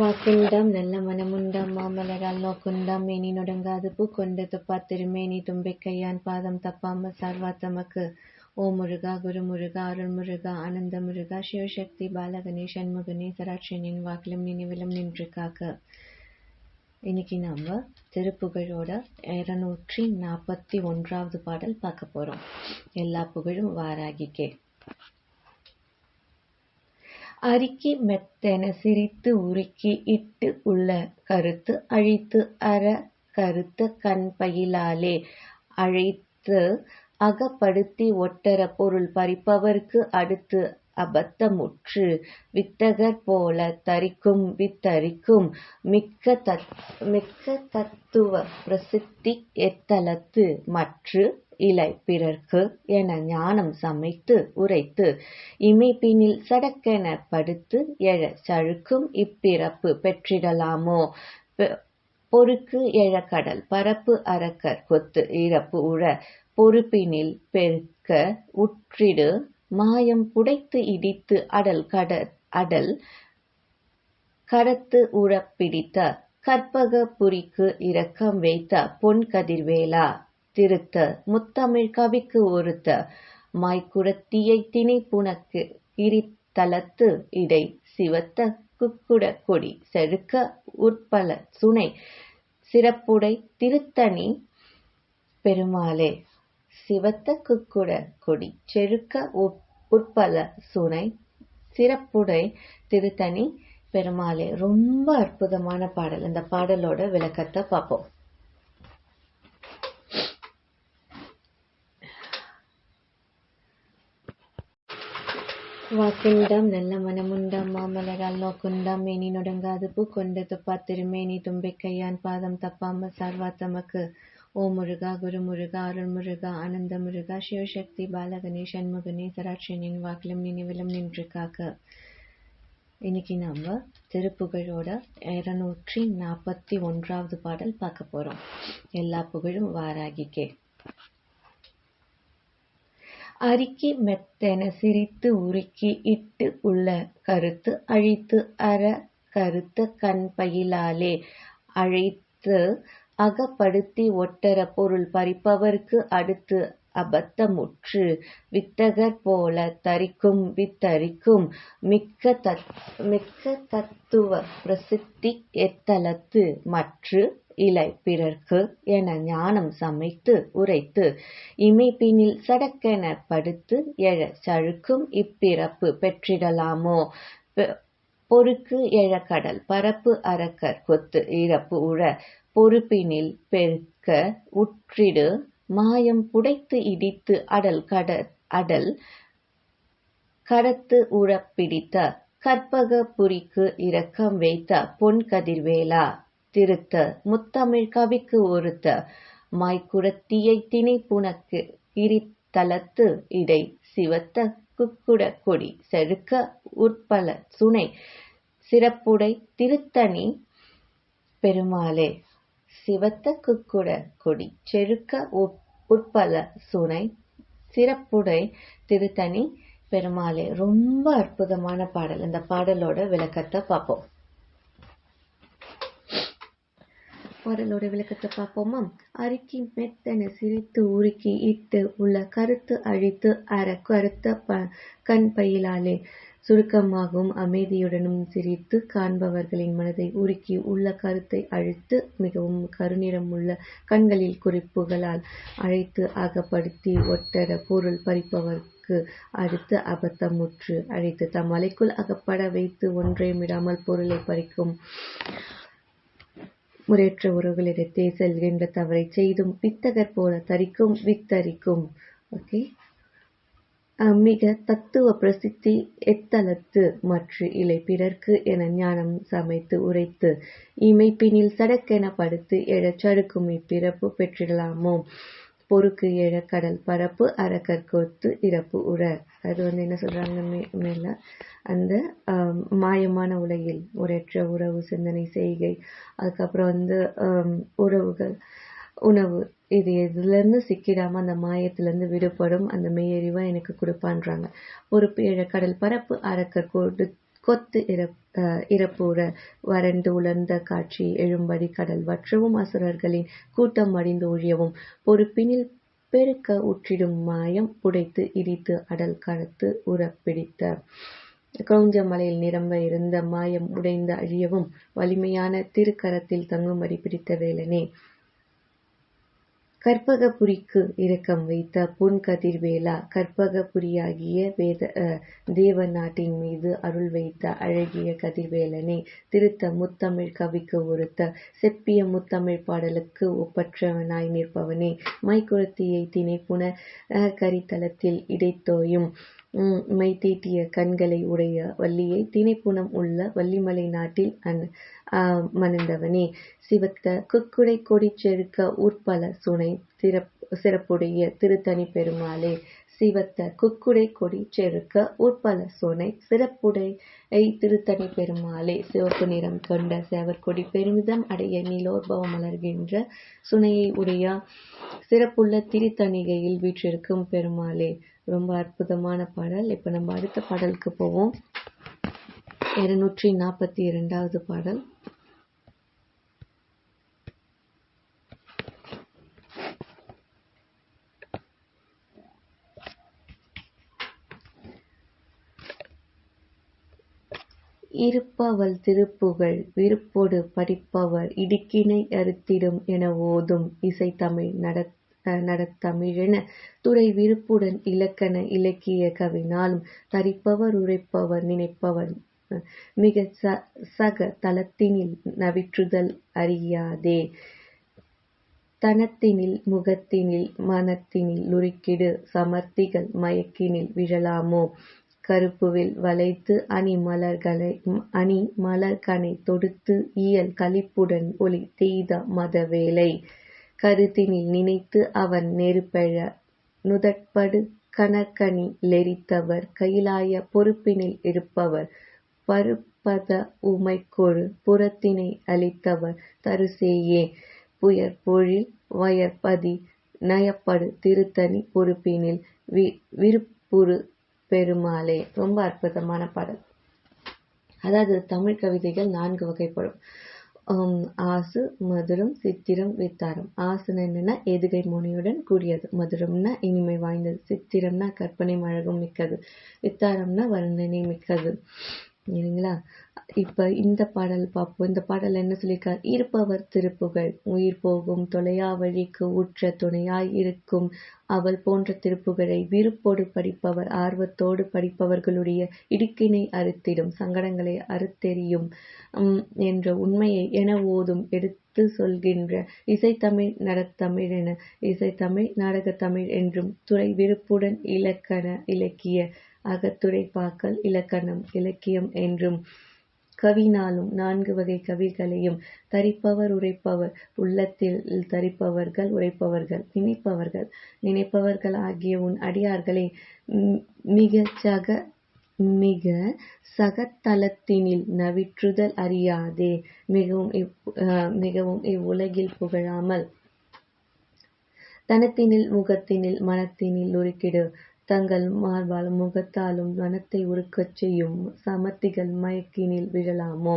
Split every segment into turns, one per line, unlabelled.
வாக்குண்டாம் நல்ல மனமுண்டாம் மாமலரால் நோக்குண்டாம் மேனி பூ பூக்கொண்டு துப்பா திருமேனி தும்பை கையான் பாதம் தப்பாமல் சார்வா தமக்கு ஓ முருகா குரு முருகா அருள் முருகா ஆனந்த முருகா சிவசக்தி பாலகணே சண்முகனே சராட்சனின் வாக்கிலும் நினைவிலும் நின்று காக்க இன்னைக்கு நாம திருப்புகழோட இரநூற்றி நாற்பத்தி ஒன்றாவது பாடல் பார்க்க போகிறோம் எல்லா புகழும் வாராகிக்கே அறிக்கி மெத்தென சிரித்து உருக்கி இட்டு உள்ள கருத்து அழித்து அற கருத்த கண் பயிலாலே அழைத்து அகப்படுத்தி ஒட்டர பொருள் பறிப்பவர்க்கு அடுத்து அபத்தமுற்று வித்தகர் போல தரிக்கும் வித்தரிக்கும் மிக்க தத்துவ பிரசித்தி எத்தலத்து மற்று இலை பிறர்க்கு என ஞானம் சமைத்து உரைத்து இமைப்பினில் சடக்கென படுத்து எழ சழுக்கும் இப்பிறப்பு பெற்றிடலாமோ பொறுக்கு எழ கடல் பரப்பு அறக்கர் கொத்து இறப்பு உற பொறுப்பினில் பெருக்க உற்றிடு மாயம் புடைத்து இடித்து அடல் கட அடல் கடத்து உழப்பிடித்த கற்பக புரிக்கு இரக்கம் வைத்த பொன் கதிர்வேலா திருத்த முத்தமிழ் கவிக்கு ஒருத்த மாய்குரத்தியை திணை புனக்கு கிரித்தலத்து இடை சிவத்த குக்குட கொடி செழுக்க உட்பல சுனை சிறப்புடை திருத்தணி பெருமாளே சிவத்த குக்குட கொடி செழுக்க உட்பல சுனை சிறப்புடை திருத்தணி பெருமாளே ரொம்ப அற்புதமான பாடல் இந்த பாடலோட விளக்கத்தை பார்ப்போம் வாக்குண்டம் நல்ல மனமுண்டம் மாமலரால் நோக்குண்டம் மேனி நொடுங்காது பூக்கொண்டு துப்பா திருமேனி கையான் பாதம் தப்பாமல் சார்வா தமக்கு ஓ முருகா குரு முருகா அருள் முருகா ஆனந்த முருகா சிவசக்தி பாலகணே சண்முகனே சராட்சனின் வாக்கிலும் நினைவிலும் நின்று காக்க இன்னைக்கு நாம திருப்புகழோட இரநூற்றி நாற்பத்தி ஒன்றாவது பாடல் பார்க்க போகிறோம் எல்லா புகழும் வாராகிக்கே அரிக்கி மெத்தென சிரித்து உருக்கி இட்டு உள்ள கருத்து அழித்து அற கருத்த கண் பயிலாலே அழைத்து அகப்படுத்தி ஒட்டர பொருள் பறிப்பவர்க்கு அடுத்து அபத்தமுற்று வித்தகர் போல தரிக்கும் வித்தரிக்கும் மிக்க தத்துவ பிரசித்தி எத்தலத்து மற்று இலை பிறர்க்கு என ஞானம் சமைத்து உரைத்து இமைப்பினில் சடக்கென படுத்து எழ சழுக்கும் இப்பிறப்பு பெற்றிடலாமோ பொறுக்கு எழக்கடல் பரப்பு அறக்கர் கொத்து இறப்பு உழ பொறுப்பினில் பெருக்க உற்றிடு மாயம் புடைத்து இடித்து அடல் கட அடல் கடத்து உழப்பிடித்த கற்பக புரிக்கு இரக்கம் வைத்த பொன் கதிர்வேலா திருத்த முத்தமிழ் கவிக்கு ஒருத்த திணை புனக்கு கிரித்தலத்து இடை சிவத்த குக்குட கொடி செழுக்க உட்பல சுனை சிறப்புடை திருத்தணி பெருமாளே சிவத்த குக்குட கொடி செழுக்க உட்பல சுனை சிறப்புடை திருத்தணி பெருமாளே ரொம்ப அற்புதமான பாடல் இந்த பாடலோட விளக்கத்தை பார்ப்போம் பாடலோட விளக்கத்தை பார்ப்போமா அறுக்கி மெத்தனை சிரித்து உருக்கி இட்டு உள்ள கருத்து அழித்து அற கருத்த ப கண் பயிலாலே சுருக்கமாகவும் அமைதியுடனும் சிரித்து காண்பவர்களின் மனதை உருக்கி உள்ள கருத்தை அழித்து மிகவும் கருநிறம் உள்ள கண்களில் குறிப்புகளால் அழைத்து அகப்படுத்தி ஒட்டர பொருள் பறிப்பவர் அடுத்து அபத்தமுற்று அழைத்து தம் அலைக்குள் அகப்பட வைத்து ஒன்றையும் விடாமல் பொருளை பறிக்கும் முறையற்ற உறவுகளிடத்தே செல்கின்ற தவறை செய்தும் வித்தகர் போல தரிக்கும் வித்தரிக்கும் ஓகே மிக தத்துவ பிரசித்தி எத்தலத்து மற்ற இலை பிறர்க்கு என ஞானம் சமைத்து உரைத்து இமைப்பினில் சடக்கென படுத்து எழச்சடுக்கும் இப்பிறப்பு பெற்றிடலாமோ பொறுக்கு எழ கடல் பரப்பு அறக்கற்கொத்து இறப்பு உற அது வந்து என்ன சொல்றாங்க மே மேலே அந்த மாயமான உலகில் உரற்ற உறவு சிந்தனை செய்கை அதுக்கப்புறம் வந்து உறவுகள் உணவு இது எதுலேருந்து சிக்கிடாமல் அந்த மாயத்திலேருந்து விடுபடும் அந்த மெய்யறிவை எனக்கு கொடுப்பான்றாங்க பொறுப்பு இழக்கடல் பரப்பு அறக்கற்கொடு கொத்து இறப்புற வறண்டு உலர்ந்த காட்சி எழும்படி கடல் வற்றவும் அசுரர்களின் கூட்டம் மடிந்து ஒழியவும் பொறுப்பினில் பெருக்க உற்றிடும் மாயம் உடைத்து இடித்து அடல் கடத்து உரப்பிடித்த கவுஞ்ச மலையில் நிரம்ப இருந்த மாயம் உடைந்து அழியவும் வலிமையான திருக்கரத்தில் தங்கும்படி பிடித்த வேலனே கற்பகபுரிக்கு இரக்கம் வைத்த பொன் கதிர்வேலா கற்பகபுரியாகிய வேத தேவ நாட்டின் மீது அருள் வைத்த அழகிய கதிர்வேலனே திருத்த முத்தமிழ் கவிக்கு ஒருத்த செப்பிய முத்தமிழ் பாடலுக்கு ஒப்பற்றவனாய் நிற்பவனே மைக்குரத்தியை திணைப்புண கரித்தலத்தில் இடைத்தோயும் மை தீட்டிய கண்களை உடைய வள்ளியை திணைப்புணம் உள்ள வள்ளிமலை நாட்டில் ஆஹ் மணந்தவனே சிவத்த குக்குடை கொடி செழுக்க உற்பல சுனை சிறப்புடைய திருத்தணி பெருமாளே சிவத்த குக்குடை கொடி செருக்க உற்பல சோனை சிறப்புடை திருத்தணி பெருமாளே சிவப்பு நிறம் கொண்ட கொடி பெருமிதம் அடைய நிலோர்பவ மலர்கின்ற சுனையை உடைய சிறப்புள்ள திருத்தணிகையில் வீற்றிருக்கும் பெருமாளே ரொம்ப அற்புதமான பாடல் இப்போ நம்ம அடுத்த பாடலுக்கு போவோம் இருநூற்றி நாற்பத்தி இரண்டாவது பாடல் இருப்பவள் திருப்புகழ் விருப்பொடு படிப்பவர் இடுக்கினை அறுத்திடும் என ஓதும் இசைத்தமிழ் நடத்தமிழென துறை விருப்புடன் இலக்கண இலக்கிய கவினாலும் தரிப்பவர் உரைப்பவர் நினைப்பவர் ச சக தளத்தினில் நவிற்றுதல் அறியாதே தனத்தினில் முகத்தினில் மனத்தினில் நுறுக்கிடு சமர்த்திகள் மயக்கினில் விழலாமோ கருப்புவில் வளைத்து அணி மலர்கனை தொடுத்து இயல் கழிப்புடன் ஒளி தெய்த மதவேலை கருத்தினில் நினைத்து அவன் நெருப்பெழ நுதற்படு கணக்கணி லெரித்தவர் கயிலாய பொறுப்பினில் இருப்பவர் பருப்பத கொழு புறத்தினை அளித்தவர் தருசேயே புயற்பொழில் வயற்பதி நயப்படு திருத்தணி பொறுப்பினில் வி விருப்புறு பெருமாளே ரொம்ப அற்புதமான பாடல் அதாவது தமிழ் கவிதைகள் நான்கு வகைப்படும் ஆசு மதுரம் சித்திரம் வித்தாரம் ஆசுன்னு என்னன்னா எதுகை மொழியுடன் கூடியது மதுரம்னா இனிமை வாய்ந்தது சித்திரம்னா கற்பனை அழகும் மிக்கது வித்தாரம்னா வர்ணனை மிக்கது இல்லைங்களா இப்போ இந்த பாடல் பார்ப்போம் இந்த பாடல் என்ன சொல்லியிருக்கார் இருப்பவர் திருப்புகழ் உயிர் போகும் தொலையா வழிக்கு ஊற்ற துணையாய் இருக்கும் அவள் போன்ற திருப்புகழை விருப்போடு படிப்பவர் ஆர்வத்தோடு படிப்பவர்களுடைய இடுக்கினை அறுத்திடும் சங்கடங்களை அறுத்தெறியும் என்ற உண்மையை என ஓதும் எடுத்து சொல்கின்ற இசைத்தமிழ் நடத்தமிழ் என இசைத்தமிழ் நாடகத்தமிழ் என்றும் துறை விருப்புடன் இலக்கண இலக்கிய அகத்துடைப்பாக்கல் இலக்கணம் இலக்கியம் என்றும் கவினாலும் நான்கு வகை கவிகளையும் தரிப்பவர் உரைப்பவர் உள்ளத்தில் தரிப்பவர்கள் உரைப்பவர்கள் நினைப்பவர்கள் நினைப்பவர்கள் ஆகிய உன் அடியார்களை மிக சக மிக சகத்தலத்தினில் நவிற்றுதல் அறியாதே மிகவும் மிகவும் இவ்வுலகில் புகழாமல் தனத்தினில் முகத்தினில் மனத்தினில் உருக்கிடு தங்கள் மார்பால் முகத்தாலும் மனத்தை உருக்கச் செய்யும் சமத்திகள் மயக்கினில் விழலாமோ?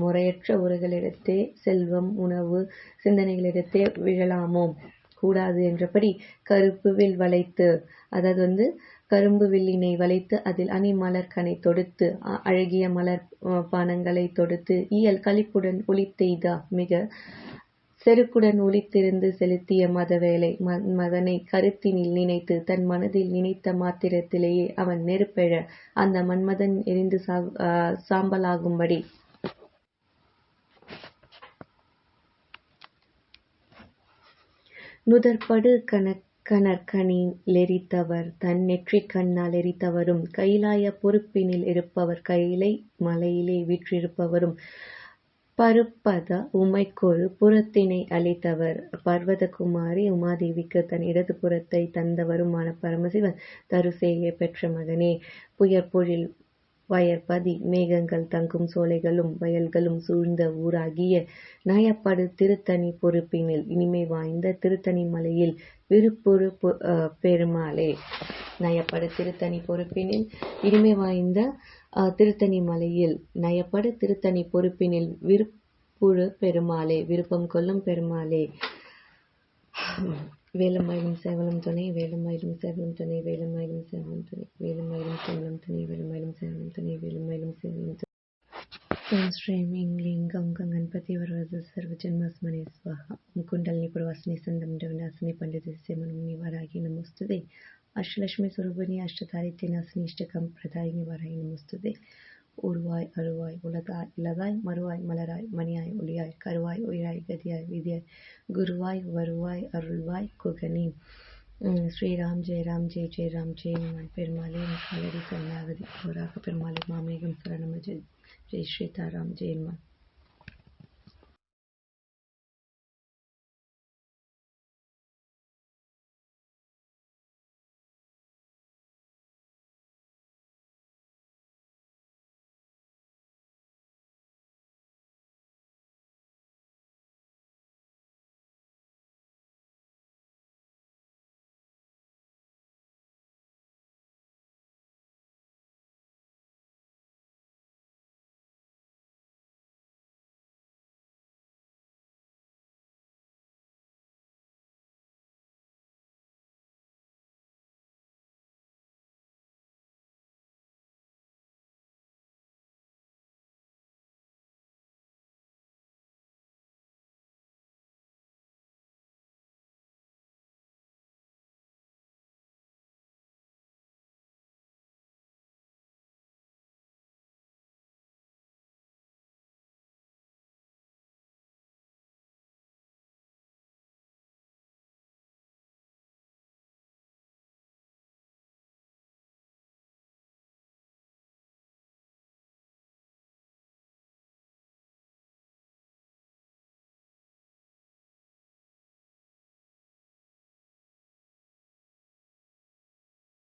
முறையற்ற உரைகளிடத்தே செல்வம் உணவு சிந்தனைகளிடத்தே விழலாமோ? கூடாது என்றபடி கருப்பு வில் வளைத்து அதாவது வந்து கரும்பு வில்லினை வளைத்து அதில் அணி மலர்கனை தொடுத்து அழகிய மலர் பானங்களை தொடுத்து இயல் கழிப்புடன் ஒளி மிக செருக்குடன் ஒளித்திருந்து செலுத்திய மதவேலை மதனை கருத்தினில் நினைத்து தன் மனதில் நினைத்த மாத்திரத்திலேயே அவன் நெருப்பெழ அந்த மன்மதன் எரிந்து சாம்பலாகும்படி நுதற்படு கணக் கணக்கனிலெரித்தவர் தன் நெற்றி கண்ணால் எரித்தவரும் கைலாய பொறுப்பினில் இருப்பவர் கைலை மலையிலே வீற்றிருப்பவரும் பருப்பத உமைக்கொரு புறத்தினை அளித்தவர் பர்வதகுமாரி உமாதேவிக்கு தன் இடது புறத்தை தந்தவருமான பரமசிவன் தருசேய பெற்ற மகனே! புயற்பொழில் வயற்பதி மேகங்கள் தங்கும் சோலைகளும் வயல்களும் சூழ்ந்த ஊராகிய நயப்படு திருத்தணி பொறுப்பினில் இனிமை வாய்ந்த திருத்தணி மலையில் விருப்புறு பெருமாளே! நயப்படு திருத்தணி பொறுப்பினில் இனிமை வாய்ந்த திருத்தணி மலையில் நயப்பட திருத்தணி பொறுப்பினில் விருப்புழு பெருமாளே விருப்பம் கொள்ளும் பெருமாளே வேலமாயிலும் சேவலம் துணை வேலமாயிலும் சேவலம் துணை வேலமாயிலும் சேவலம் துணை வேலமாயிலும் சேவலம் துணை வேலமாயிலும் சேவலம் துணை வேலமாயிலும் சேவலம் துணை ఓం శ్రీం ఇంగ్ లింగం சர்வ వరద సర్వజన్మస్మనే స్వాహ ముకుండల్ని ప్రవాసిని సందం వినాశిని పండిత సేమనం వరాగి నమోస్తుదే அஷ்டலட்சுமி சுரூபினி அஷ்டதாரித்தின் அசினி இஷ்டகம் பிரதாயினி வராயினி முஸ்துதே உருவாய் அருவாய் உலதாய் இலதாய் மறுவாய் மலராய் மணியாய் ஒளியாய் கருவாய் உயிராய் கதியாய் விதியாய் குருவாய் வருவாய் அருள்வாய் குகனி ஸ்ரீராம் ஜெயராம் ஜெய் ஜெயராம் ஜெயமன் பெருமாளே முக்காலடி சன்னியாகதி போராக பெருமாளே மாமேகம் சரணம ஜெய் ஜெய் ஸ்ரீதாராம் ஜெயன்மான்